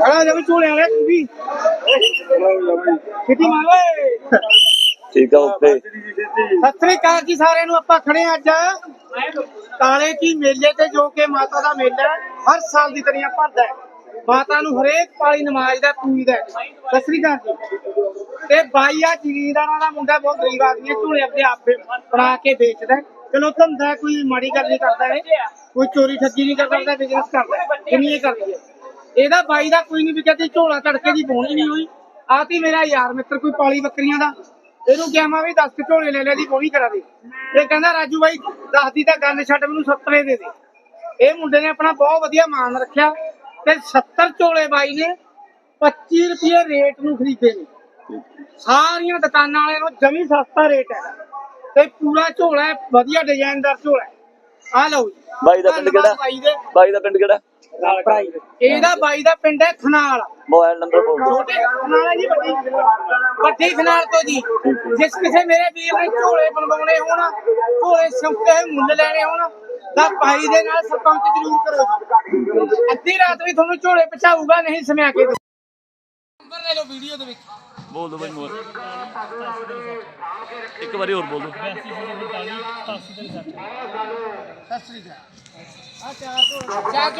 ਖੜਾ ਜਾ ਵੀ ਝੋਲੇ ਵਾਲੇ ਤੂੰ ਵੀ। ਕਿੱਡੀ ਮਾਰ ਓਏ। ਠੀਕ ਆ ਓਕੇ ਸਤਿ ਸ੍ਰੀ ਅਕਾਲ ਜੀ ਸਾਰਿਆਂ ਨੂੰ ਆਪਾਂ ਖੜੇ ਅੱਜ। ਕਾਲੇ ਕੀ ਮੇਲੇ ਤੇ ਜੋ ਕਿ ਮਾਤਾ ਦਾ ਮੇਲਾ ਹਰ ਸਾਲ ਦੀ ਤਰ੍ਹਾਂ ਭਰਦਾ ਹੈ। ਮਾਤਾ ਨੂੰ ਹਰੇਕ ਪਾਲੀ ਨਮਾਜ਼ ਦਾ ਪੂਜਦਾ ਸਤਿ ਸ੍ਰੀ ਅਕਾਲ ਜੀ। ਤੇ ਬਾਈ ਆ ਜ਼ਿਮੀਂਦਾਰਾਂ ਦਾ ਮੁੰਡਾ ਬਹੁਤ ਗਰੀਬ ਆਦਮੀ ਹੈ ਝੋਲੇ ਆਪਣੇ ਆਪ ਬਣਾ ਕੇ ਵੇਚਦਾ। ਚਲੋ ਧੰਦਾ ਕੋਈ ਮਾੜੀ ਗੱਲ ਨਹੀਂ ਕਰਦਾ ਹੈ ਕੋਈ ਚੋਰੀ ਠੱਗੀ ਨਹੀਂ ਕਰਦਾ ਬਿਜ਼ਨਸ ਕਰਦਾ। ਇਹ ਕਰਦੀ ਹੈ। ਇਹਦਾ ਬਾਈ ਦਾ ਕੋਈ ਨਹੀਂ ਵਿਕਿਆ ਤੇ ਝੋਲਾ ਤੜਕੇ ਦੀ ਬੋਣੀ ਨਹੀਂ ਹੋਈ। ਆ ਤੀ ਮੇਰਾ ਯਾਰ ਮਿੱਤਰ ਕੋਈ ਪਾਲੀ ਬੱਕਰੀਆਂ ਦਾ। ਇਹਨੂੰ ਕਿਹਾ ਮੈਂ ਵੀ 10 ਕੁ ਝੋਲੇ ਲੈ ਲੈ ਦੀ ਬੋਣੀ ਕਰਾ ਦੇ। ਇਹ ਕਹਿੰਦਾ ਰਾਜੂ ਬਾਈ ਦੱਸ ਦੀ ਤਾਂ ਗੱਲ ਛੱਡ ਮੈਨੂੰ 70 ਦੇ ਦੇ। ਇਹ ਮੁੰਡੇ ਨੇ ਆਪਣਾ ਬਹੁਤ ਵਧੀਆ ਮਾਨ ਰੱਖਿਆ। ਤੇ 70 ਝੋਲੇ ਬਾਈ ਨੇ 25 ਰੁਪਏ ਰੇਟ ਨੂੰ ਖਰੀਦੇ ਨੇ। ਸਾਰੀਆਂ ਦੁਕਾਨਾਂ ਵਾਲਿਆਂ ਨੂੰ ਜਮੀ ਸਸਤਾ ਰੇਟ ਹੈ। ਤੇ ਪੂਰਾ ਝੋਲਾ ਹੈ ਵਧੀਆ ਡਿਜ਼ਾਈਨਦਾਰ ਝੋਲਾ ਹੈ। ਆ ਲਓ ਜੀ। ਬਾਈ ਦਾ ਪਿੰਡ ਕਿਹੜਾ? ਧੰਨਵਾਦ ਬਾਈ ਦੇ। ਬਾਈ ਦਾ ਪਿੰਡ ਕਿਹੜਾ? ਇਹਦਾ ਬਾਈ ਦਾ ਪਿੰਡ ਹੈ ਖਨਾਲ। ਮੋਬਾਈਲ ਨੰਬਰ ਬੋਲ ਦਿਓ। ਛੋਟੇ ਖਨਾਲ ਹੈ ਜੀ ਵੱਡੀ। ਵੱਡੀ ਖਨਾਲ ਤੋਂ ਜੀ। ਜਿਸ ਕਿਸੇ ਮੇਰੇ ਵੀਰ ਨੇ ਝੋਲੇ ਬਣਵਾਉਣੇ ਹੋਣ ਝੋਲੇ ਸਿਉਂਤੇ ਹੋਏ ਮੁੱਲ ਲੈਣੇ ਹੋਣ ਤਾਂ ਭਾਈ ਦੇ ਨਾਲ ਸੰਪਰਕ ਜ਼ਰੂਰ ਕਰੋ ਜੀ। ਅੱਧੀ ਰਾਤ ਵੀ ਤੁਹਾਨੂੰ ਝੋਲੇ ਪਹੁੰਚਾਊਗਾ ਨਹੀਂ ਸਮਿਆ ਕੇ। ਵੀਡੀਓ ਦੇ ਵਿੱਚ। ਬੋਲ ਦੋ ਬਾਈ ਮੋਰ ਇੱਕ ਵਾਰੀ ਹੋਰ ਬੋਲ ਦੋ। ਸਤਿ ਸ੍ਰੀ ਅਕਾਲ। ਆ ਚਾਰ